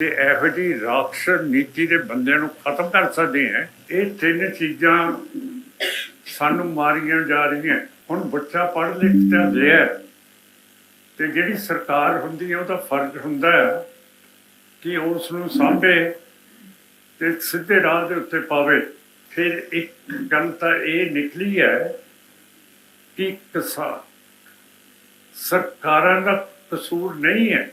ਤੇ ਇਹੋ ਜਿਹੀ ਰਾਖਸ਼ ਨੀਤੀ ਦੇ ਬੰਦਿਆਂ ਨੂੰ ਖਤਮ ਕਰ ਸਕਦੇ ਆ ਇਹ ਤਿੰਨ ਚੀਜ਼ਾਂ ਸਾਨੂੰ ਮਾਰੀਆਂ ਜਾ ਰਹੀਆਂ। ਹੁਣ ਬੱਚਾ ਪੜ੍ਹ ਲਿਖ ਤਾਂ ਲਿਆ ਤੇ ਜਿਹੜੀ ਸਰਕਾਰ ਹੁੰਦੀ ਹੈ, ਉਹਦਾ ਫਰਜ਼ ਹੁੰਦਾ ਹੈ ਕਿ ਉਸ ਨੂੰ ਸਾਂਭੇ ਤੇ ਸਿੱਧੇ ਰਾਹ ਦੇ ਉੱਤੇ ਪਾਵੇ। ਫਿਰ ਇੱਕ ਗੱਲ ਤਾਂ ਇਹ ਨਿਕਲੀ ਹੈ ਕਿ ਕਿਸਾ ਸਰਕਾਰਾਂ ਦਾ ਕਸੂਰ ਨਹੀਂ ਹੈ।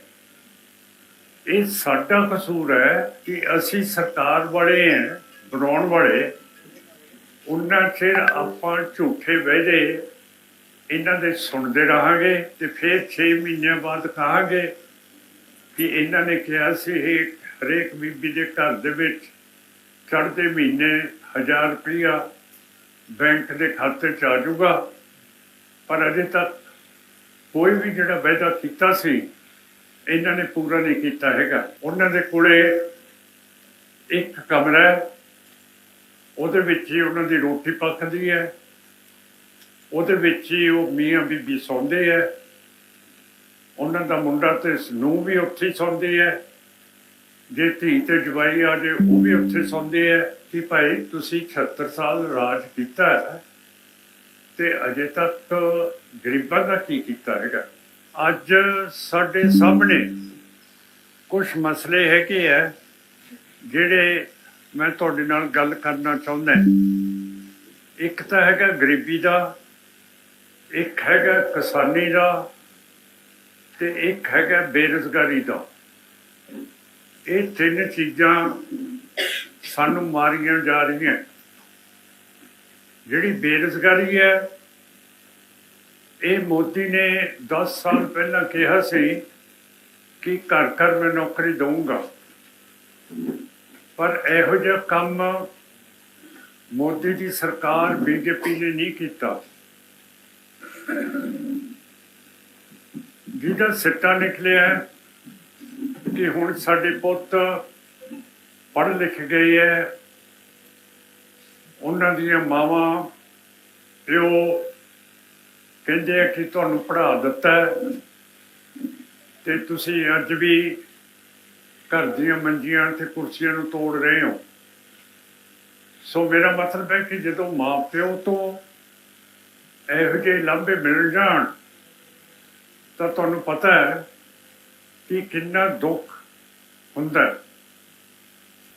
ਇਹ ਸਾਡਾ ਕਸੂਰ ਹੈ ਕਿ ਅਸੀਂ ਸਰਕਾਰ ਵਾਲੇ ਹਾਂ, ਬਣਾਉਣ ਵਾਲੇ। ਉਹਨਾਂ ਚਿਰ ਆਪਾਂ ਝੂਠੇ ਵਹਿਦੇ ਇਹਨਾਂ ਦੇ ਸੁਣਦੇ ਰਹਾਂਗੇ ਤੇ ਫਿਰ 6 ਮਹੀਨਿਆਂ ਬਾਅਦ ਕਹਾਂਗੇ ਕਿ ਇਹਨਾਂ ਨੇ ਕਿਹਾ ਸੀ, ਇਹ ਹਰੇਕ ਬੀਬੀ ਦੇ ਘਰ ਦੇ ਵਿੱਚ ਚੜ੍ਹਦੇ ਮਹੀਨੇ 1000 ਰੁਪਇਆ ਬੈਂਕ ਦੇ ਖਾਤੇ ਚ ਆ ਜਾਊਗਾ। ਪਰ ਅਜੇ ਤੱਕ ਕੋਈ ਵੀ ਜਿਹੜਾ ਵਾਅਦਾ ਕੀਤਾ ਸੀ ਇਹਨਾਂ ਨੇ ਪੂਰਾ ਨਹੀਂ ਕੀਤਾ ਹੈਗਾ। ਉਹਨਾਂ ਦੇ ਕੋਲੇ ਇੱਕ ਕਮਰਾ ਹੈ। ਉਹਦੇ ਵਿੱਚ ਹੀ ਉਹਨਾਂ ਦੀ ਰੋਟੀ ਪੱਕਦੀ ਹੈ। ਉਹਦੇ ਵਿੱਚ ਹੀ ਉਹ ਮੀਆਂ ਬੀਬੀ ਸੌਂਦੇ ਹੈ। ਉਹਨਾਂ ਦਾ ਮੁੰਡਾ ਤੇ ਨੂੰ ਵੀ ਉੱਥੇ ਸੌਂਦੇ ਹੈ। ਜੇ ਧੀ ਤੇ ਜਵਾਈ ਆ ਜੇ, ਉਹ ਵੀ ਉੱਥੇ ਸੌਂਦੇ ਹੈ ਕਿ ਭਾਈ ਤੁਸੀਂ 76 ਸਾਲ ਰਾਜ ਕੀਤਾ ਹੈ। ਤੇ ਅਜੇ ਤੱਕ ਗਰੀਬਾਂ ਦਾ ਕੀ ਕੀਤਾ ਹੈਗਾ? ਅੱਜ ਸਾਡੇ ਸਾਹਮਣੇ ਕੁਝ ਮਸਲੇ ਹੈਗੇ ਆ, ਜਿਹੜੇ ਮੈਂ ਤੁਹਾਡੇ ਨਾਲ ਗੱਲ ਕਰਨਾ ਚਾਹੁੰਦਾ ਇੱਕ ਤਾਂ ਹੈਗਾ ਗਰੀਬੀ ਦਾ, ਇੱਕ ਹੈਗਾ ਕਿਸਾਨੀ ਦਾ, ਤੇ ਇੱਕ ਹੈਗਾ ਬੇਰੁਜ਼ਗਾਰੀ ਦਾ। ਇਹ ਤਿੰਨ ਚੀਜ਼ਾਂ ਸਾਨੂੰ ਮਾਰੀਆਂ ਜਾ ਰਹੀਆਂ। ਜਿਹੜੀ ਬੇਰੁਜ਼ਗਾਰੀ ਹੈ ਇਹ ਮੋਦੀ ਨੇ 10 ਸਾਲ ਪਹਿਲਾਂ ਕਿਹਾ ਸੀ ਕਿ ਘਰ ਘਰ ਮੈਂ ਨੌਕਰੀ ਦਊਂਗਾ। ਪਰ ਇਹੋ ਜਿਹਾ ਕੰਮ ਮੋਦੀ ਦੀ ਸਰਕਾਰ, ਬੀਜੇਪੀ ਨੇ ਨਹੀਂ ਕੀਤਾ। ਜਿਹਦਾ ਸਿੱਟਾ ਨਿਕਲਿਆ ਕਿ ਹੁਣ ਸਾਡੇ ਪੁੱਤ ਪੜ੍ਹ ਲਿਖ ਗਏ ਹੈ। ਉਹਨਾਂ ਦੀਆਂ ਮਾਵਾਂ, ਪਿਓ ਕਹਿੰਦੇ ਆ ਕਿ ਤੁਹਾਨੂੰ ਪੜ੍ਹਾ ਦਿੱਤਾ ਹੈ ਤੇ ਤੁਸੀਂ ਅੱਜ ਵੀ ਘਰ ਦੀਆਂ ਮੰਜੀਆਂ ਤੇ ਕੁਰਸੀਆਂ ਨੂੰ ਤੋੜ ਰਹੇ ਹੋ। ਸੋ ਮੇਰਾ ਮਤਲਬ ਹੈ ਕਿ ਜਦੋਂ ਮਾਂ ਪਿਓ ਤੋਂ ਇਹੋ ਜਿਹੇ ਲਾਂਭੇ ਮਿਲ ਜਾਣ, ਤਾਂ ਤੁਹਾਨੂੰ ਪਤਾ ਹੈ ਕਿ ਕਿੰਨਾ ਦੁੱਖ ਹੁੰਦਾ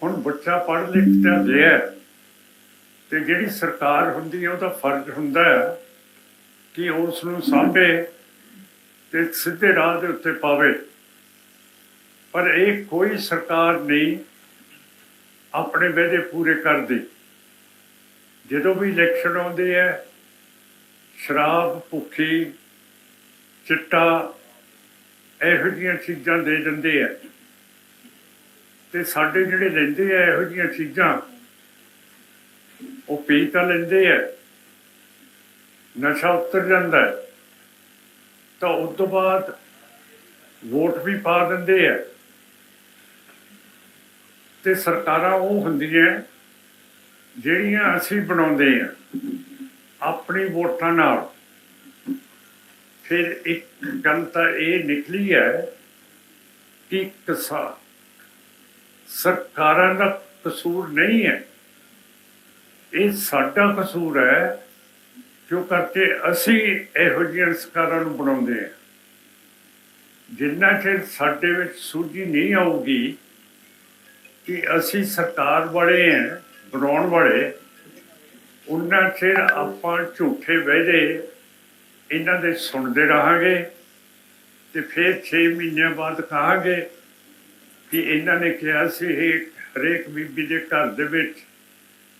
ਹੁਣ ਬੱਚਾ ਪੜ੍ਹ ਲਿਖ ਤਾਂ ਲਿਆ ਤੇ ਜਿਹੜੀ ਸਰਕਾਰ ਹੁੰਦੀ ਹੈ ਉਹਦਾ ਫਰਜ਼ ਹੁੰਦਾ ਹੈ ਕਿ ਉਸ ਨੂੰ ਸਾਂਭੇ ਤੇ ਸਿੱਧੇ ਰਾਹ ਦੇ ਉੱਤੇ ਪਾਵੇ। ਪਰ ਇਹ ਕੋਈ ਸਰਕਾਰ ਨਹੀਂ ਆਪਣੇ ਵਾਅਦੇ ਪੂਰੇ ਕਰਦੀ। ਜਦੋਂ ਵੀ ਇਲੈਕਸ਼ਨ ਆਉਂਦੇ ਹੈ ਸ਼ਰਾਬ, ਭੁੱਖੀ, ਚਿੱਟਾ ਇਹੋ ਜਿਹੀਆਂ ਚੀਜ਼ਾਂ ਦੇ ਦਿੰਦੇ ਆ। ਤੇ ਸਾਡੇ ਜਿਹੜੇ ਲੈਂਦੇ ਆ ਇਹੋ ਜਿਹੀਆਂ ਚੀਜ਼ਾਂ, ਉਹ ਪੀ ਤਾਂ ਲੈਂਦੇ ਆ। ਨਸ਼ਾ ਉਤਰ ਜਾਂਦਾ ਹੈ, ਤਾਂ ਉਸ ਤੋਂ ਬਾਅਦ ਵੋਟ ਵੀ ਪਾ ਦਿੰਦੇ ਆ। ਤੇ ਸਰਕਾਰਾਂ ਉਹ ਹੁੰਦੀਆਂ ਜਿਹੜੀਆਂ ਅਸੀਂ ਬਣਾਉਂਦੇ ਆ, ਆਪਣੀ ਵੋਟਾਂ ਨਾਲ। ਫਿਰ ਇੱਕ ਗੱਲ ਤਾਂ ਇਹ ਨਿਕਲੀ ਹੈ ਕਿ ਕਿਸਾ, ਸਰਕਾਰਾਂ ਦਾ ਕਸੂਰ ਨਹੀਂ ਹੈ। ਇਹ ਸਾਡਾ ਕਸੂਰ ਹੈ ਜੋ ਕਰਕੇ ਅਸੀਂ ਇਹੋ ਜਿਹੀਆਂ ਸਰਕਾਰਾਂ ਨੂੰ ਬਣਾਉਂਦੇ ਹਾਂ? ਜਿੰਨਾ ਚਿਰ ਸਾਡੇ ਵਿੱਚ ਸੂਝੀ ਨਹੀਂ ਆਊਗੀ ਕਿ ਅਸੀਂ ਸਰਕਾਰ ਵਾਲੇ ਹਾਂ, ਬਣਾਉਣ ਵਾਲੇ, ਉਹਨਾਂ ਚਿਰ ਆਪਾਂ ਝੂਠੇ ਵਹਿਦੇ ਇਹਨਾਂ ਦੇ ਸੁਣਦੇ ਰਹਾਂਗੇ ਤੇ ਫਿਰ 6 ਮਹੀਨਿਆਂ ਬਾਅਦ ਕਹਾਂਗੇ ਕਿ ਇਹਨਾਂ ਨੇ ਕਿਹਾ ਸੀ ਇਹ ਹਰੇਕ ਬੀਬੀ ਦੇ ਘਰ ਦੇ ਵਿੱਚ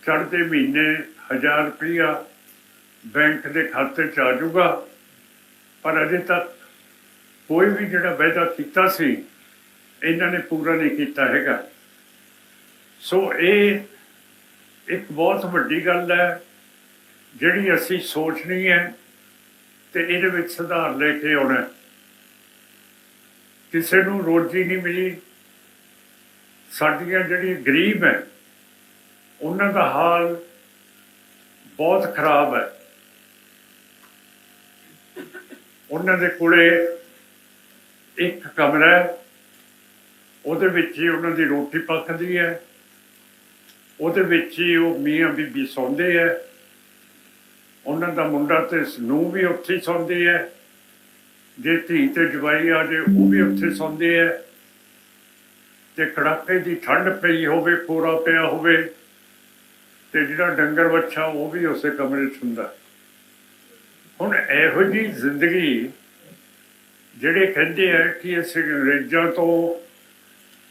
ਚੜ੍ਹਦੇ ਮਹੀਨੇ 1000 ਰੁਪਇਆ ਬੈਂਕ ਦੇ ਖਾਤੇ ਚ ਆ ਜਾਊਗਾ। ਪਰ ਅਜੇ ਤੱਕ ਕੋਈ ਵੀ ਜਿਹੜਾ ਵਾਅਦਾ ਕੀਤਾ ਸੀ, ਇਹਨਾਂ ਨੇ ਪੂਰਾ ਨਹੀਂ ਕੀਤਾ ਹੈਗਾ। ਸੋ ਇਹ ਇੱਕ ਬਹੁਤ ਵੱਡੀ ਗੱਲ ਹੈ, ਜਿਹੜੀ ਅਸੀਂ ਸੋਚਣੀ ਹੈ ਤੇ ਇਹਦੇ ਵਿੱਚ ਸੁਧਾਰ ਲੈ ਕੇ ਆਉਣਾ ਕਿਸੇ ਨੂੰ ਰੋਜੀ ਨਹੀਂ ਮਿਲੀ। ਸਾਡੀਆਂ ਜਿਹੜੀ ਗਰੀਬ ਹੈ, ਉਹਨਾਂ ਦਾ ਹਾਲ ਬਹੁਤ ਖਰਾਬ ਹੈ। ਉਹਨਾਂ ਦੇ ਕੋਲੇ ਇੱਕ ਕਮਰਾ ਹੈ। ਉਹਦੇ ਵਿੱਚ ਹੀ ਉਹਨਾਂ ਦੀ ਰੋਟੀ ਪੱਕਦੀ ਹੈ। ਉਹਦੇ ਵਿੱਚ ਹੀ ਉਹ ਮੀਆਂ ਬੀਬੀ ਸੌਂਦੇ ਹੈ। ਉਹਨਾਂ ਦਾ ਮੁੰਡਾ ਤੇ ਨੂੰ ਵੀ ਉੱਥੇ ਹੀ ਸੌਂਦੇ ਹੈ। ਜੇ ਧੀ ਤੇ ਜਵਾਈ ਆ ਜੇ, ਉਹ ਵੀ ਉੱਥੇ ਸੌਂਦੇ ਹੈ। ਤੇ ਕੜਾਕੇ ਦੀ ਠੰਡ ਪਈ ਹੋਵੇ ਕੋਰਾ ਪਿਆ ਹੋਵੇ ਤੇ ਜਿਹੜਾ ਡੰਗਰ ਬੱਚਾ ਉਹ ਵੀ ਉਸੇ ਕਮਰੇ 'ਚ ਹੁੰਦਾ ਹੁਣ ਇਹੋ ਜੀ ਜ਼ਿੰਦਗੀ ਜਿਹੜੇ ਕਹਿੰਦੇ ਆ ਕਿ ਅਸੀਂ ਅੰਗਰੇਜ਼ਾਂ ਤੋਂ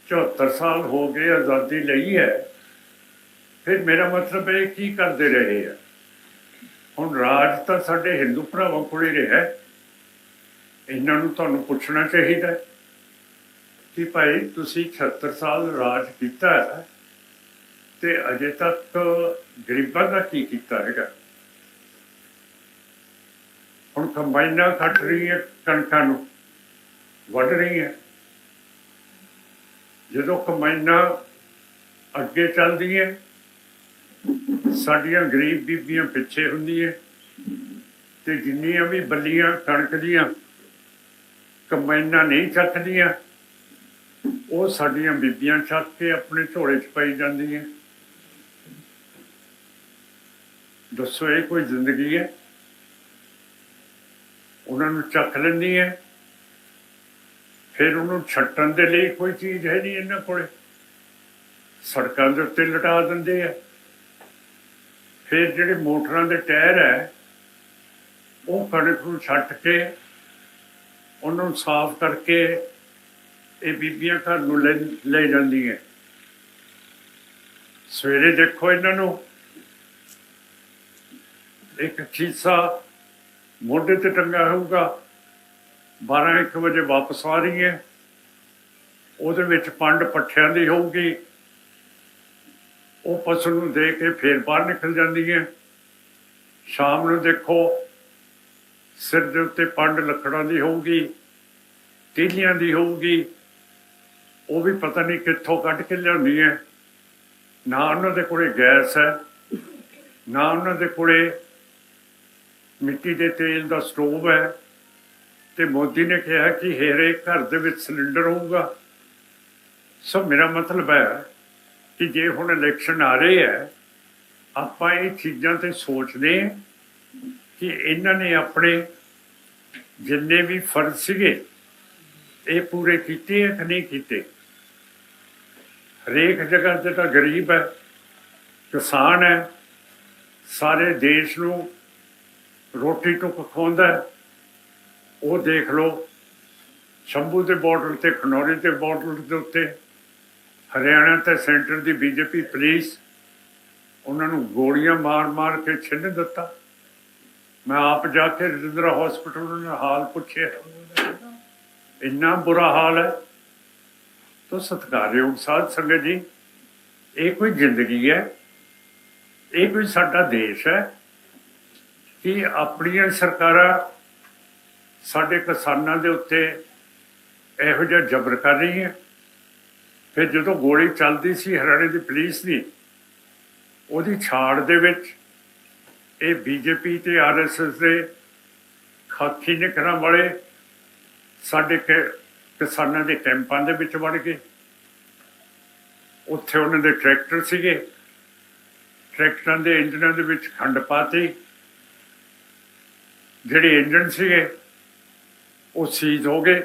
74 ਸਾਲ ਹੋ ਗਏ ਆਜ਼ਾਦੀ ਲਈ ਹੈ, ਫਿਰ ਮੇਰਾ ਮਤਲਬ ਹੈ ਕੀ ਕਰਦੇ ਰਹੇ ਆ? ਹੁਣ ਰਾਜ ਤਾਂ ਸਾਡੇ ਹਿੰਦੂ ਭਰਾਵਾਂ ਕੋਲ ਹੀ ਰਿਹਾ ਇਹਨਾਂ ਨੂੰ ਤੁਹਾਨੂੰ ਪੁੱਛਣਾ ਚਾਹੀਦਾ ਕਿ ਭਾਈ ਤੁਸੀਂ 76 ਸਾਲ ਰਾਜ ਕੀਤਾ ਹੈ ਤੇ ਅਜੇ ਤੱਕ ਗਰੀਬਾਂ ਦਾ ਕੀ ਕੀਤਾ ਹੈਗਾ? ਹੁਣ ਕੰਬਾਈਨਾਂ ਕੱਟ ਰਹੀ ਹੈ, ਕਣਕਾਂ ਨੂੰ ਵੱਢ ਰਹੀ ਹੈ। ਜਦੋਂ ਕੰਬਾਈਨਾਂ ਅੱਗੇ ਚੱਲਦੀ ਹੈ ਸਾਡੀਆਂ ਗਰੀਬ ਬੀਬੀਆਂ ਪਿੱਛੇ ਹੁੰਦੀ ਹੈ ਤੇ ਜਿੰਨੀਆਂ ਵੀ ਬੱਲੀਆਂ, ਕਣਕ ਦੀਆਂ ਕੰਬਾਈਨਾਂ ਨਹੀਂ ਚੱਕਦੀਆਂ, ਉਹ ਸਾਡੀਆਂ ਬੀਬੀਆਂ ਚੱਕ ਕੇ ਆਪਣੇ ਝੋਲੇ 'ਚ ਪਾਈ ਜਾਂਦੀਆਂ। ਦੱਸੋ, ਇਹ ਕੋਈ ਜ਼ਿੰਦਗੀ ਹੈ? ਉਹਨਾਂ ਨੂੰ ਚੱਕ ਲੈਂਦੀ ਹੈ ਫਿਰ ਉਹਨੂੰ ਛੱਟਣ ਦੇ ਲਈ ਕੋਈ ਚੀਜ਼ ਹੈ ਨਹੀਂ ਇਹਨਾਂ ਕੋਲੇ। ਸੜਕਾਂ ਦੇ ਉੱਤੇ ਲਟਾ ਦਿੰਦੇ ਆ। ਫਿਰ ਜਿਹੜੇ ਮੋਟਰਾਂ ਦੇ ਟਾਇਰ ਹੈ ਉਹ ਕਣਕ ਨੂੰ ਛੱਟ ਕੇ ਉਹਨੂੰ ਸਾਫ਼ ਕਰਕੇ ਇਹ ਬੀਬੀਆਂ ਘਰ ਨੂੰ ਲੈ ਲੈ ਜਾਂਦੀਆਂ। ਸਵੇਰੇ ਦੇਖੋ ਇਹਨਾਂ ਨੂੰ। ਇੱਕ ਖੀਸਾ ਮੋਢੇ ਤੇ ਟੰਗਾ ਹੋਊਗਾ। 12 1 ਵਜੇ ਵਾਪਸ ਆ ਰਹੀ ਹੈ। ਉਹਦੇ ਵਿੱਚ ਪੰਡ ਪੱਠਿਆਂ ਦੀ ਹੋਊਗੀ। ਉਹ ਪਸ਼ੂ ਨੂੰ ਦੇ ਕੇ ਫੇਰ ਬਾਹਰ ਨਿਕਲ ਜਾਂਦੀ ਹੈ। ਸ਼ਾਮ ਨੂੰ ਦੇਖੋ, ਸਿਰ ਦੇ ਉੱਤੇ ਪੰਡ ਲੱਕੜਾਂ ਦੀ ਹੋਊਗੀ, ਤੀਲੀਆਂ ਦੀ ਹੋਊਗੀ। ਉਹ ਵੀ ਪਤਾ ਨਹੀਂ ਕਿੱਥੋਂ ਕੱਢ ਕੇ ਲਿਆਉਂਦੀ ਹੈ। ਨਾ ਉਹਨਾਂ ਦੇ ਕੋਲੇ ਗੈਸ ਹੈ, ਨਾ ਉਹਨਾਂ ਦੇ ਕੋਲੇ ਮਿੱਟੀ ਦੇ ਤੇਲ ਦਾ ਸਟੋਵ ਹੈ ਤੇ ਮੋਦੀ ਨੇ ਕਿਹਾ ਕਿ ਹੇਰੇ ਘਰ ਦੇ ਵਿੱਚ ਸਿਲੰਡਰ ਹੋਊਗਾ। ਸੋ ਮੇਰਾ ਮਤਲਬ ਹੈ ਕਿ ਜੇ ਹੁਣ ਇਲੈਕਸ਼ਨ ਆ ਰਹੇ ਹੈ, ਆਪਾਂ ਇਹ ਚੀਜ਼ਾਂ ਤੇ ਸੋਚਦੇ ਹਾਂ ਕਿ ਇਹਨਾਂ ਨੇ ਆਪਣੇ ਜਿੰਨੇ ਵੀ ਫਰਜ਼ ਸੀਗੇ, ਇਹ ਪੂਰੇ ਕੀਤੇ ਹੈ ਕਿ ਨਹੀਂ ਕੀਤੇ? ਹਰੇਕ ਜਗ੍ਹਾ ਤੇ ਤਾਂ ਗਰੀਬ ਹੈ, ਕਿਸਾਨ ਹੈ, ਸਾਰੇ ਦੇਸ਼ ਨੂੰ ਰੋਟੀ ਟੁੱਕ ਖਵਾਉਂਦਾ ਉਹ ਦੇਖ ਲਓ, ਸ਼ੰਭੂ ਦੇ ਬਾਰਡਰ ਤੇ, ਖਨੌਰੀ ਦੇ ਬਾਰਡਰ ਦੇ ਉੱਤੇ, ਹਰਿਆਣਾ ਤੇ ਸੈਂਟਰ ਦੀ ਬੀਜੇਪੀ ਪੁਲਿਸ, ਉਹਨਾਂ ਨੂੰ ਗੋਲੀਆਂ ਮਾਰ-ਮਾਰ ਕੇ ਛਿੰਨ ਦਿੱਤਾ। ਮੈਂ ਆਪ ਜਾ ਕੇ ਰਜਿੰਦਰਾ ਹਸਪੀਟਲ ਦਾ ਹਾਲ ਪੁੱਛਿਆ। ਇੰਨਾ ਬੁਰਾ ਹਾਲ ਹੈ। ਤੋ ਸਤਿਕਾਰਯੋਗ ਸਾਧ ਸੰਗਤ ਜੀ, ਇਹ ਕੋਈ ਜ਼ਿੰਦਗੀ ਹੈ, ਇਹ ਕੋਈ ਸਾਡਾ ਦੇਸ਼ ਹੈ। ਕਿ ਆਪਣੀਆਂ ਸਰਕਾਰਾਂ ਸਾਡੇ ਕਿਸਾਨਾਂ ਦੇ ਉੱਤੇ ਇਹੋ ਜਿਹਾ ਜ਼ਬਰ ਕਰ ਰਹੀ ਹੈ ਫਿਰ ਜਦੋਂ ਗੋਲੀ ਚੱਲਦੀ ਸੀ, ਹਰਿਆਣੇ ਦੀ ਪੁਲਿਸ ਦੀ, ਉਹਦੀ ਛਾੜ ਦੇ ਵਿੱਚ ਇਹ ਬੀਜੇਪੀ ਤੇ ਆਰਐਸਐਸ ਦੇ ਖਾਕੀ ਨਿਕਰਾਂ ਵਾਲੇ ਸਾਡੇ ਕਿ- ਕਿਸਾਨਾਂ ਦੇ ਕੈਂਪਾਂ ਦੇ ਵਿੱਚ ਵੜ ਗਏ। ਉੱਥੇ ਉਹਨਾਂ ਦੇ ਟਰੈਕਟਰ ਸੀਗੇ। ਟਰੈਕਟਰਾਂ ਦੇ ਇੰਜਨਾਂ ਦੇ ਵਿੱਚ ਖੰਡ ਪਾਤੀ। ਜਿਹੜੇ ਇੰਜਨ ਸੀਗੇ, ਉਹ ਸੀਜ਼ ਹੋ ਗਏ।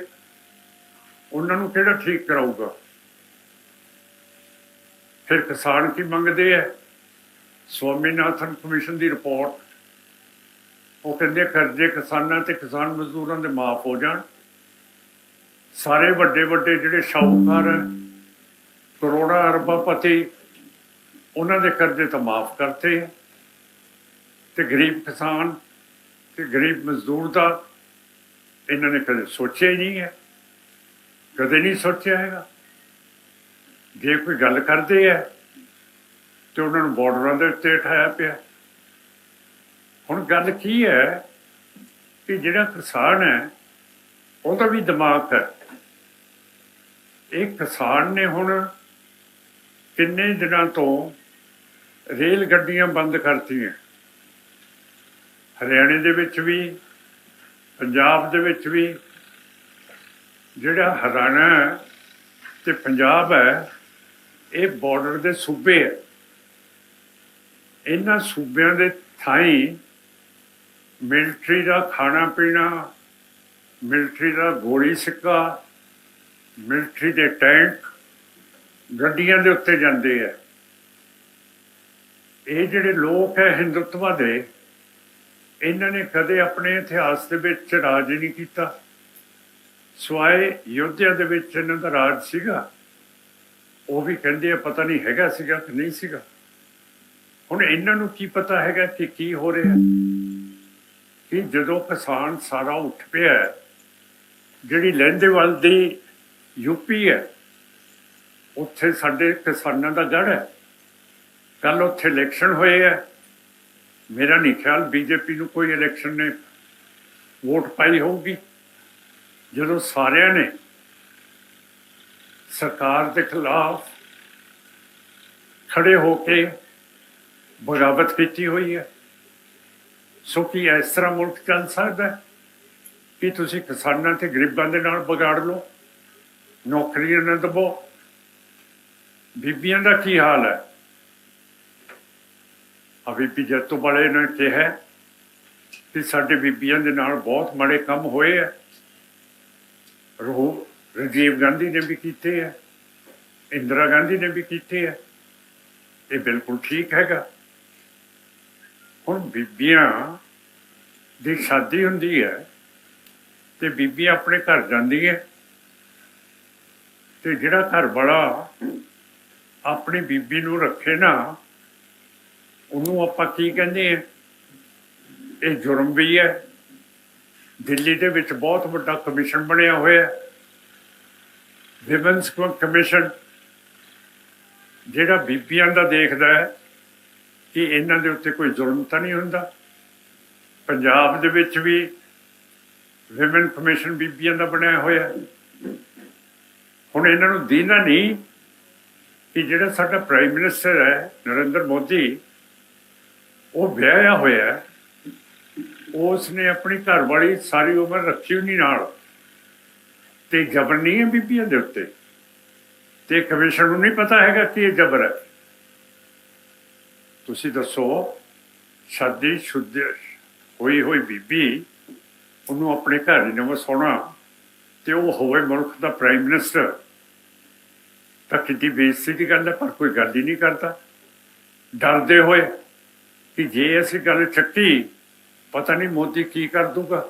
ਉਹਨਾਂ ਨੂੰ ਕਿਹੜਾ ਠੀਕ ਕਰਾਊਗਾ? ਫਿਰ ਕਿਸਾਨ ਕੀ ਮੰਗਦੇ ਆ? ਸਵਾਮੀਨਾਥਨ ਕਮਿਸ਼ਨ ਦੀ ਰਿਪੋਰਟ। ਉਹ ਕਹਿੰਦੇ ਕਰਜ਼ੇ ਕਿਸਾਨਾਂ ਤੇ ਕਿਸਾਨ ਮਜ਼ਦੂਰਾਂ ਦੇ ਮਾਫ ਹੋ ਜਾਣ, ਸਾਰੇ ਵੱਡੇ ਵੱਡੇ ਜਿਹੜੇ ਸ਼ਾਹੂਕਾਰ ਹੈ ਕਰੋੜਾਂ ਅਰਬਾਂ ਪਤੀ, ਉਹਨਾਂ ਦੇ ਕਰਜ਼ੇ ਤਾਂ ਮਾਫ ਕਰਤੇ ਹੈ ਤੇ ਗਰੀਬ ਕਿਸਾਨ ਤੇ ਗਰੀਬ ਮਜ਼ਦੂਰ ਦਾ ਇਹਨਾਂ ਨੇ ਕਦੇ ਸੋਚਿਆ ਹੀ ਨਹੀਂ ਹੈ, ਕਦੇ ਨਹੀਂ ਸੋਚਿਆ ਹੈਗਾ। ਜੇ ਕੋਈ ਗੱਲ ਕਰਦੇ ਆ, ਤੇ ਉਹਨਾਂ ਨੂੰ ਬਾਰਡਰਾਂ ਦੇ ਉੱਤੇ ਉਠਾਇਆ ਪਿਆ। ਹੁਣ ਗੱਲ ਕੀ ਹੈ ਕਿ ਜਿਹੜਾ ਕਿਸਾਨ ਹੈ, ਉਹਦਾ ਵੀ ਦਿਮਾਗ ਹੈ। ਇਹ ਕਿਸਾਨ ਨੇ ਹੁਣ ਕਿੰਨੇ ਦਿਨਾਂ ਤੋਂ ਰੇਲ ਗੱਡੀਆਂ ਬੰਦ ਕਰਤੀਆਂ। ਹਰਿਆਣੇ ਦੇ ਵਿੱਚ ਵੀ, ਪੰਜਾਬ ਦੇ ਵਿੱਚ ਵੀ ਜਿਹੜਾ ਹਰਿਆਣਾ ਹੈ ਤੇ ਪੰਜਾਬ ਹੈ, ਇਹ ਬਾਰਡਰ ਦੇ ਸੂਬੇ ਹੈ। ਇਹਨਾਂ ਸੂਬਿਆਂ ਦੇ ਥਾਈ ਮਿਲਟਰੀ ਦਾ ਖਾਣਾ ਪੀਣਾ ਮਿਲਟਰੀ ਦਾ ਗੋਲੀ ਸਿੱਕਾ ਮਿਲਟਰੀ ਦੇ ਟੈਂਕ ਗੱਡੀਆਂ ਦੇ ਉੱਤੇ ਜਾਂਦੇ ਆ। ਇਹ ਜਿਹੜੇ ਲੋਕ ਹੈ ਹਿੰਦੁੱਤਵਾ ਦੇ ਇਹਨਾਂ ਨੇ ਕਦੇ ਆਪਣੇ ਇਤਿਹਾਸ ਦੇ ਵਿੱਚ ਰਾਜ ਨਹੀਂ ਕੀਤਾ। ਸਵਾਏ ਯੋਧਿਆ ਦੇ ਵਿੱਚ ਇਹਨਾਂ ਦਾ ਰਾਜ ਸੀਗਾ। ਉਹ ਵੀ ਕਹਿੰਦੇ ਆ ਪਤਾ ਨਹੀਂ ਹੈਗਾ ਸੀਗਾ ਕਿ ਨਹੀਂ ਸੀਗਾ। ਹੁਣ ਇਹਨਾਂ ਨੂੰ ਕੀ ਪਤਾ ਹੈਗਾ ਕਿ ਕੀ ਹੋ ਰਿਹਾ ਕਿ ਜਦੋਂ ਕਿਸਾਨ ਸਾਰਾ ਉੱਠ ਪਿਆ ਜਿਹੜੀ ਲਹਿੰਦੇਵਾਲ ਦੀ ਯੂਪੀ ਹੈ, ਉੱਥੇ ਸਾਡੇ ਕਿਸਾਨਾਂ ਦਾ ਗੜ ਹੈ। ਕੱਲ ਉੱਥੇ ਇਲੈਕਸ਼ਨ ਹੋਏ ਹੈ। ਮੇਰਾ ਨਹੀਂ ਖਿਆਲ ਬੀਜੇਪੀ ਨੂੰ ਕੋਈ ਇਲੈਕਸ਼ਨ ਨੇ ਵੋਟ ਪਾਈ ਹੋਊਗੀ। ਜਦੋਂ ਸਾਰਿਆਂ ਨੇ ਸਰਕਾਰ ਦੇ ਖਿਲਾਫ ਖੜੇ ਹੋ ਕੇ ਬਗਾਵਤ ਕੀਤੀ ਹੋਈ ਹੈ, ਸੋ ਕੀ ਇਸ ਤਰ੍ਹਾਂ ਮੁਲਕ ਚੱਲ ਸਕਦਾ ਹੈ? ਕਿ ਤੁਸੀਂ ਕਿਸਾਨਾਂ ਤੇ ਗਰੀਬਾਂ ਦੇ ਨਾਲ ਵਿਗਾੜ ਲਓ? ਨੌਕਰੀਆਂ ਨਾ ਦਬੋ? ਬੀਬੀਆਂ ਦਾ ਕੀ ਹਾਲ ਹੈ? ਆ ਬੀਬੀ ਜੱਤੂ ਵਾਲੇ ਨੇ ਕਿਹਾ ਕਿ ਸਾਡੇ ਬੀਬੀਆਂ ਦੇ ਨਾਲ ਬਹੁਤ ਮਾੜੇ ਕੰਮ ਹੋਏ ਆ। ਰੋ ਰਾਜੀਵ ਗਾਂਧੀ ਨੇ ਵੀ ਕੀਤੇ ਆ, ਇੰਦਰਾ ਗਾਂਧੀ ਨੇ ਵੀ ਕੀਤੇ ਆ। ਇਹ ਬਿਲਕੁਲ ਠੀਕ ਹੈਗਾ। ਹੁਣ ਬੀਬੀਆਂ ਦੀ ਸ਼ਾਦੀ ਹੁੰਦੀ ਹੈ ਤੇ ਬੀਬੀ ਆਪਣੇ ਘਰ ਜਾਂਦੀ ਹੈ ਤੇ ਜਿਹੜਾ ਘਰ ਵਾਲਾ ਆਪਣੀ ਬੀਬੀ ਨੂੰ ਰੱਖੇ ਨਾ ਉਹਨੂੰ ਆਪਾਂ ਕੀ ਕਹਿੰਦੇ ਆ? ਇਹ ਜੁਰਮ ਵੀ ਹੈ। ਦਿੱਲੀ ਦੇ ਵਿੱਚ ਬਹੁਤ ਵੱਡਾ ਕਮਿਸ਼ਨ ਬਣਿਆ ਹੋਇਆ ਹੈ। ਵਿਮਨਸ ਕਮਿਸ਼ਨ ਜਿਹੜਾ ਬੀਬੀਆਂ ਦਾ ਦੇਖਦਾ ਹੈ ਕਿ ਇਹਨਾਂ ਦੇ ਉੱਤੇ ਕੋਈ ਜ਼ੁਲਮ ਤਾਂ ਨਹੀਂ ਹੁੰਦਾ। ਪੰਜਾਬ ਦੇ ਵਿੱਚ ਵੀ ਵਿਮਨ ਕਮਿਸ਼ਨ ਬੀਬੀਆਂ ਦਾ ਬਣਿਆ ਹੋਇਆ ਹੁਣ ਇਹਨਾਂ ਨੂੰ ਦੀਨਾ ਨਹੀਂ ਕਿ ਜਿਹੜਾ ਸਾਡਾ ਪ੍ਰਾਈਮ ਮਿਨਿਸਟਰ ਹੈ ਨਰਿੰਦਰ ਮੋਦੀ ਉਹ ਵਿਆਹਿਆ ਹੋਇਆ ਹੈ। ਉਸ ਨੇ ਆਪਣੀ ਘਰਵਾਲੀ ਸਾਰੀ ਉਮਰ ਰੱਖੀ ਨਹੀਂ ਨਾਲ। ਤੇ ਜ਼ਬਰ ਨਹੀਂ ਹੈ ਬੀਬੀਆਂ ਦੇ ਉੱਤੇ? ਤੇ ਕਮਿਸ਼ਨ ਨੂੰ ਨਹੀਂ ਪਤਾ ਹੈਗਾ ਕਿ ਇਹ ਜ਼ਬਰ ਹੈ? ਤੁਸੀਂ ਦੱਸੋ, ਸ਼ਾਦੀ ਸ਼ੁੱਧ ਹੋਈ ਹੋਈ ਬੀਬੀ ਉਹਨੂੰ ਆਪਣੇ ਘਰ ਨਹੀਂ ਵਸਾਉਣਾ ਤੇ ਉਹ ਹੋਵੇ ਮੁਲਕ ਦਾ ਪ੍ਰਾਈਮ ਮਿਨਿਸਟਰ ਤਾਂ ਕਿੰਨੀ ਬੇਇੱਜ਼ਤੀ ਦੀ ਗੱਲ ਹੈ, ਪਰ ਕੋਈ ਗੱਲ ਹੀ ਨਹੀਂ ਕਰਦਾ। ਡਰਦੇ ਹੋਏ ਕਿ ਜੇ ਅਸੀਂ ਗੱਲ ਚੱਕੀ, ਪਤਾ ਨਹੀਂ ਮੋਦੀ ਕੀ ਕਰ ਦੂਗਾ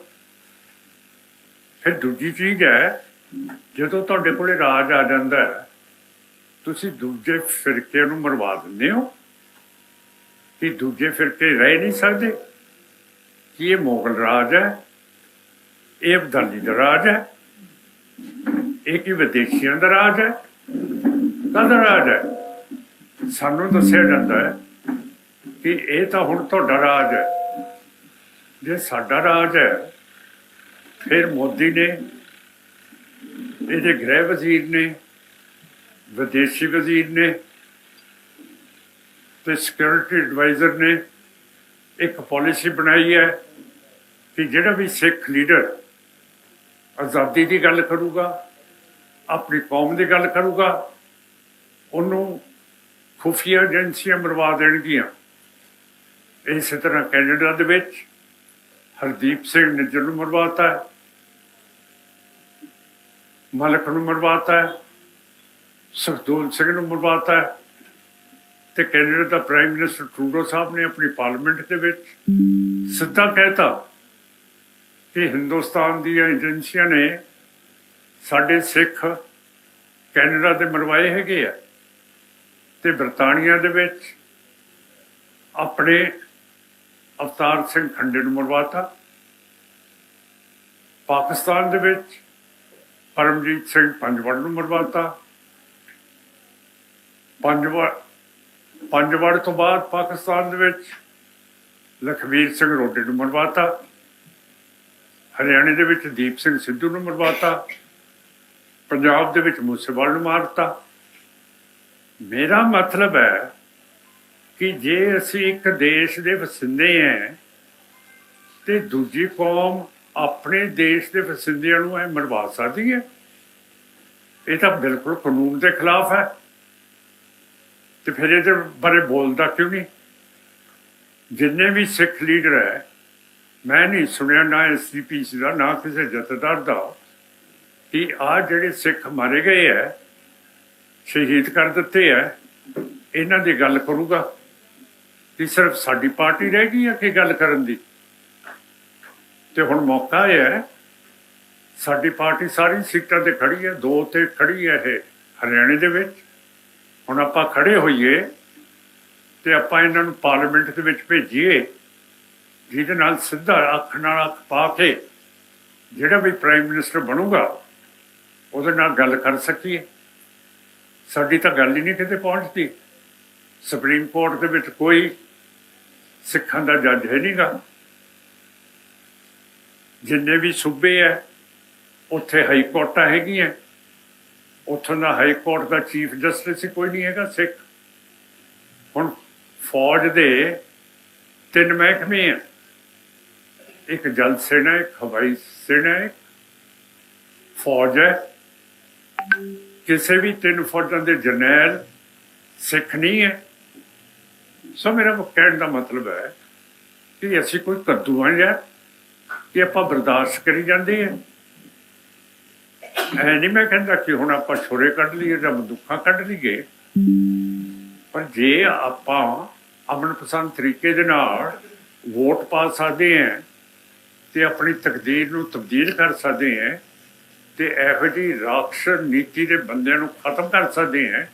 ਫਿਰ ਦੂਜੀ ਚੀਜ਼ ਹੈ, ਜਦੋਂ ਤੁਹਾਡੇ ਕੋਲੇ ਰਾਜ ਆ ਜਾਂਦਾ ਤੁਸੀਂ ਦੂਜੇ ਫਿਰਕੇ ਨੂੰ ਮਰਵਾ ਦਿੰਦੇ ਹੋ ਕਿ ਦੂਜੇ ਫਿਰਕੇ ਰਹਿ ਨਹੀਂ ਸਕਦੇ। ਕਿ ਇਹ ਮੁਗਲ ਰਾਜ ਹੈ? ਇਹ ਅਬਦਾਲੀ ਦਾ ਰਾਜ ਹੈ? ਇਹ ਕੀ ਵਿਦੇਸ਼ੀਆਂ ਦਾ ਰਾਜ ਹੈ? ਕਾਹਦਾ ਰਾਜ ਹੈ? ਸਾਨੂੰ ਦੱਸਿਆ ਜਾਂਦਾ ਹੈ ਕਿ ਇਹ ਤਾਂ ਹੁਣ ਤੁਹਾਡਾ ਰਾਜ ਹੈ। ਜੇ ਸਾਡਾ ਰਾਜ ਹੈ, ਫਿਰ ਮੋਦੀ ਨੇ ਇਹਦੇ ਗ੍ਰਹਿ ਵਜ਼ੀਰ ਨੇ, ਵਿਦੇਸ਼ੀ ਵਜ਼ੀਰ ਨੇ ਤੇ ਸਿਕਿਉਰਿਟੀ ਐਡਵਾਈਜ਼ਰ ਨੇ ਇੱਕ ਪਾਲਿਸੀ ਬਣਾਈ ਹੈ ਕਿ ਜਿਹੜਾ ਵੀ ਸਿੱਖ ਲੀਡਰ ਆਜ਼ਾਦੀ ਦੀ ਗੱਲ ਕਰੂਗਾ, ਆਪਣੀ ਕੌਮ ਦੀ ਗੱਲ ਕਰੂਗਾ, ਉਹਨੂੰ ਖੁਫੀਆ ਏਜੰਸੀਆਂ ਮਰਵਾ ਦੇਣਗੀਆਂ। ਇਸੇ ਤਰ੍ਹਾਂ ਕੈਨੇਡਾ ਦੇ ਵਿੱਚ ਹਰਦੀਪ ਸਿੰਘ ਨਿੱਜਰ ਨੂੰ ਮਰਵਾਤਾ ਹੈ। ਮਲਕ ਨੂੰ ਮਰਵਾਤਾ ਹੈ। ਸੁਖਦੂਲ ਸਿੰਘ ਨੂੰ ਮਰਵਾਤਾ ਹੈ। ਤੇ ਕੈਨੇਡਾ ਦਾ ਪ੍ਰਾਈਮ ਮਿਨਿਸਟਰ ਟਰੂਡੋ ਸਾਹਿਬ ਨੇ ਆਪਣੀ ਪਾਰਲੀਮੈਂਟ ਦੇ ਵਿੱਚ ਸਿੱਧਾ ਕਹਿਤਾ ਕਿ ਹਿੰਦੁਸਤਾਨ ਦੀਆਂ ਏਜੰਸੀਆਂ ਨੇ ਸਾਡੇ ਸਿੱਖ ਕੈਨੇਡਾ ਦੇ ਮਰਵਾਏ ਹੈਗੇ ਆ ਤੇ ਬਰਤਾਨੀਆ ਦੇ ਵਿੱਚ ਆਪਣੇ ਅਵਤਾਰ ਸਿੰਘ ਖੰਡੇ ਨੂੰ ਮਰਵਾਤਾ। ਪਾਕਿਸਤਾਨ ਦੇ ਵਿੱਚ ਪਰਮਜੀਤ ਸਿੰਘ ਪੰਜਵੜ ਨੂੰ ਮਰਵਾਤਾ। ਪੰਜਵੜ ਪੰਜਵੜ ਤੋਂ ਬਾਅਦ ਪਾਕਿਸਤਾਨ ਦੇ ਵਿੱਚ ਲਖਵੀਰ ਸਿੰਘ ਰੋਡੇ ਨੂੰ ਮਰਵਾਤਾ। ਹਰਿਆਣੇ ਦੇ ਵਿੱਚ ਦੀਪ ਸਿੰਘ ਸਿੱਧੂ ਨੂੰ ਮਰਵਾਤਾ। ਪੰਜਾਬ ਦੇ ਵਿੱਚ ਮੂਸੇਵਾਲ ਨੂੰ ਮਾਰਤਾ। ਮੇਰਾ ਮਤਲਬ ਹੈ ਕਿ ਜੇ ਅਸੀਂ ਇੱਕ ਦੇਸ਼ ਦੇ ਵਸਿੰਦੇ ਹਾਂ ਤੇ ਦੂਜੀ ਕੌਮ ਆਪਣੇ ਦੇਸ਼ ਦੇ ਵਸਿੰਦਿਆਂ ਨੂੰ ਐ ਮਰਵਾ ਸਕਦੀ ਹੈ। ਇਹ ਤਾਂ ਬਿਲਕੁਲ ਕਾਨੂੰਨ ਦੇ ਖਿਲਾਫ ਹੈ। ਤੇ ਫਿਰ ਇਹਦੇ ਬਾਰੇ ਬੋਲਦਾ ਕਿਉਂ ਨਹੀਂ? ਜਿੰਨੇ ਵੀ ਸਿੱਖ ਲੀਡਰ ਹੈ, ਮੈਂ ਨਹੀਂ ਸੁਣਿਆ ਨਾ ਐਸਜੀਪੀ ਦਾ, ਨਾ ਕਿਸੇ ਜਥੇਦਾਰ ਦਾ ਕਿ ਆ ਜਿਹੜੇ ਸਿੱਖ ਮਾਰੇ ਗਏ ਹੈ, ਸ਼ਹੀਦ ਕਰ ਦਿੱਤੇ ਹੈ, ਇਹਨਾਂ ਦੀ ਗੱਲ ਕਰੂਗਾ। ਕਿ ਸਿਰਫ ਸਾਡੀ ਪਾਰਟੀ ਰਹਿ ਗਈ ਹੈ ਕਿ ਗੱਲ ਕਰਨ ਦੀ। ਤੇ ਹੁਣ ਮੌਕਾ ਹੈ, ਸਾਡੀ ਪਾਰਟੀ ਸਾਰੀ ਸੀਟਾਂ ਤੇ ਖੜੀ ਹੈ, ਦੋ ਤੇ ਖੜੀ ਹੈ ਇਹ ਹਰਿਆਣੇ ਦੇ ਵਿੱਚ। ਹੁਣ ਆਪਾਂ ਖੜੇ ਹੋਈਏ ਤੇ ਆਪਾਂ ਇਹਨਾਂ ਨੂੰ ਪਾਰਲੀਮੈਂਟ ਦੇ ਵਿੱਚ ਭੇਜੀਏ, ਜਿਹਦੇ ਨਾਲ ਸਿੱਧਾ ਅੱਖ ਨਾਲ ਅੱਖ ਪਾ ਕੇ ਜਿਹੜਾ ਵੀ ਪ੍ਰਾਈਮ ਮਿਨਿਸਟਰ ਬਣੂਗਾ, ਉਹਦੇ ਨਾਲ ਗੱਲ ਕਰ ਸਕੀਏ। ਸਾਡੀ ਤਾਂ ਗੱਲ ਹੀ ਨਹੀਂ ਕਿਤੇ ਪਹੁੰਚਦੀ। ਸੁਪਰੀਮ ਕੋਰਟ ਦੇ ਵਿੱਚ ਕੋਈ ਸਿੱਖਾਂ ਦਾ ਜੱਜ ਹੈ ਨਹੀਂਗਾ ਜਿੰਨੇ ਵੀ ਸੂਬੇ ਹੈ ਉੱਥੇ ਹਾਈ ਕੋਰਟਾਂ ਹੈਗੀਆਂ। ਉੱਥੋਂ ਦਾ ਹਾਈ ਕੋਰਟ ਦਾ ਚੀਫ ਜਸਟਿਸ ਹੀ ਕੋਈ ਨਹੀਂ ਹੈਗਾ, ਸਿੱਖ। ਹੁਣ ਫੌਜ ਦੇ ਤਿੰਨ ਮਹਿਕਮੇ ਆ ਇੱਕ ਜਲ ਸੈਨਾ ਇੱਕ ਹਵਾਈ ਸੈਨਾ ਇੱਕ ਫੌਜ ਹੈ ਕਿਸੇ ਵੀ ਤਿੰਨ ਫੌਜਾਂ ਦੇ ਜਰਨੈਲ ਸਿੱਖ ਨਹੀਂ ਹੈ ਸੋ ਮੇਰਾ ਕਹਿਣ ਦਾ ਮਤਲਬ ਹੈ ਕਿ ਅਸੀਂ ਕੋਈ ਕੱਦੂ ਹਾਂ ਯਾਰ ਕਿ ਆਪਾਂ ਬਰਦਾਸ਼ਤ ਕਰੀ ਜਾਂਦੇ ਹਾਂ। ਐ ਨਹੀਂ ਮੈਂ ਕਹਿੰਦਾ ਕਿ ਹੁਣ ਆਪਾਂ ਛੁਰੇ ਕੱਢ ਲਈਏ ਜਾਂ ਬੰਦੂਕਾਂ ਕੱਢ ਲਈਏ। ਪਰ ਜੇ ਆਪਾਂ ਅਮਨ ਪਸੰਦ ਤਰੀਕੇ ਦੇ ਨਾਲ ਵੋਟ ਪਾ ਸਕਦੇ ਹਾਂ ਤੇ ਆਪਣੀ ਤਕਦੀਰ ਨੂੰ ਤਬਦੀਲ ਕਰ ਸਕਦੇ ਹਾਂ ਤੇ ਇਹੋ ਜਿਹੀ ਰਾਖਸ਼ ਨੀਤੀ ਦੇ ਬੰਦਿਆਂ ਨੂੰ ਖਤਮ ਕਰ ਸਕਦੇ ਹਾਂ